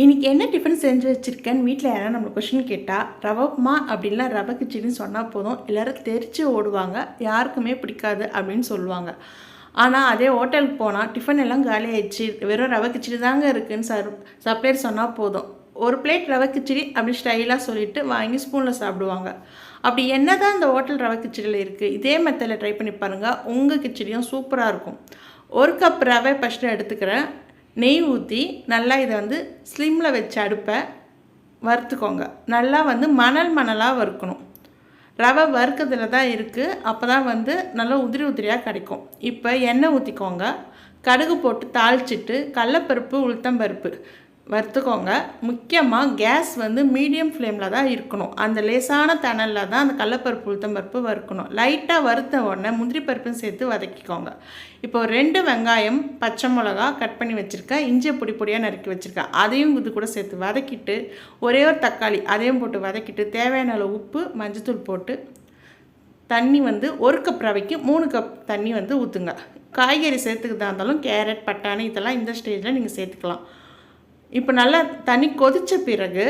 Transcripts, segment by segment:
இன்றைக்கி என்ன டிஃபன் செஞ்சு வச்சுருக்கேன்னு வீட்டில் யாராவது நம்மளை கொஷின் கேட்டால் ரவை அப்படின்லாம் ரவை கிச்சடின்னு சொன்னால் போதும். எல்லோரும் தெரிச்சு ஓடுவாங்க. யாருக்குமே பிடிக்காது அப்படின்னு சொல்லுவாங்க. ஆனால் அதே ஹோட்டலுக்கு போனால் டிஃபன் எல்லாம் காலி ஆயிடுச்சு. வெறும் ரவை கிச்சடி தாங்க இருக்குன்னு சர் சப்ளையர் சொன்னால் போதும். ஒரு பிளேட் ரவை கிச்சடி அப்படி ஸ்டைலாக சொல்லிவிட்டு வாங்கி ஸ்பூனில் சாப்பிடுவாங்க. அப்படி என்ன தான் இந்த ஹோட்டல் ரவை கிச்சடியில் இருக்குது இதே மெத்தடில் ட்ரை பண்ணி பாருங்கள் உங்கள் கிச்சடியும் சூப்பராக இருக்கும். ஒரு கப் ரவை ஃபஸ்ட்டு எடுத்துக்கிறேன். நெய் ஊற்றி நல்லா இதை வந்து ஸ்லிம்மில் வச்சு அடுப்பை வறுத்துக்கோங்க. நல்லா வந்து மணல் மணலாக வறுக்கணும். ரவை வறுக்கிறதுல தான் இருக்குது அப்போ தான் வந்து நல்லா உதிரி உதிரியாக கிடைக்கும். இப்போ எண்ணெய் ஊற்றிக்கோங்க கடுகு போட்டு தாளிச்சிட்டு கடலப்பருப்பு உளுத்தம்பருப்பு வறுத்துக்கோங்க. முக்கியமாக கேஸ் வந்து மீடியம் ஃப்ளேமில் தான் இருக்கணும். அந்த லேசான தணலில் தான் அந்த கடலப்பருப்பு உளுத்தம்பருப்பு வறுக்கணும். லைட்டாக வறுத்த உடனே முந்திரி பருப்பும் சேர்த்து வதக்கிக்கோங்க. இப்போ ரெண்டு வெங்காயம் பச்சை மிளகா கட் பண்ணி வச்சுருக்கேன். இஞ்சி பொடி பொடியாக நறுக்கி வச்சுருக்கேன். அதையும் இது கூட சேர்த்து வதக்கிட்டு ஒரே ஒரு தக்காளி அதையும் போட்டு வதக்கிட்டு தேவையான அளவு உப்பு மஞ்சத்தூள் போட்டு தண்ணி வந்து ஒரு கப் ரவைக்கு மூணு கப் தண்ணி வந்து ஊற்றுங்க காய்கறி சேர்த்துக்கிட்டா இருந்தாலும் கேரட் பட்டாணி இதெல்லாம் இந்த ஸ்டேஜில் நீங்கள் சேர்த்துக்கலாம். இப்போ நல்லா தண்ணி கொதித்த பிறகு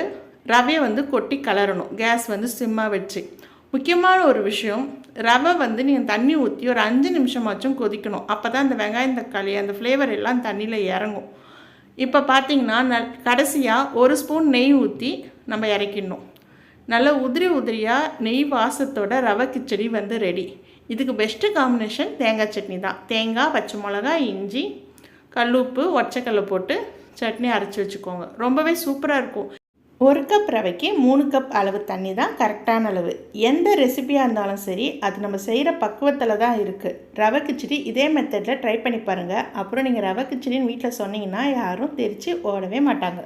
ரவையை வந்து கொட்டி கலரணும். கேஸ் வந்து சிம்மாக வச்சு. முக்கியமான ஒரு விஷயம் ரவை வந்து நீங்கள் தண்ணி ஊற்றி ஒரு அஞ்சு நிமிஷமாச்சும் கொதிக்கணும். அப்போ தான் அந்த வெங்காயம் தக்காளி அந்த ஃப்ளேவர் எல்லாம் தண்ணியில் இறங்கும். இப்போ பார்த்தீங்கன்னா ந கடைசியாக ஒரு ஸ்பூன் நெய் ஊற்றி நம்ம இறக்கிடணும். நல்ல உதிரி உதிரியாக நெய் வாசத்தோட ரவை கிச்சடி வந்து ரெடி இதுக்கு பெஸ்ட்டு காம்பினேஷன் தேங்காய் சட்னி தான். தேங்காய் பச்சை மிளகா இஞ்சி கல்லுப்பு ஒச்சக்கல்லை போட்டு சட்னி அரைச்சி வச்சுக்கோங்க. ரொம்பவே சூப்பராக இருக்கும். ஒரு கப் ரவைக்கு மூணு கப் அளவு தண்ணி தான் கரெக்டான அளவு. எந்த ரெசிபியாக இருந்தாலும் சரி அது நம்ம செய்கிற பக்குவத்தில் தான் இருக்குது ரவை கிச்சடி இதே மெத்தடில் ட்ரை பண்ணி பாருங்கள் அப்புறம் நீங்கள் ரவை கிச்சடின்னு வீட்டில் சொன்னீங்கன்னா யாரும் தெரித்து ஓடவே மாட்டாங்க.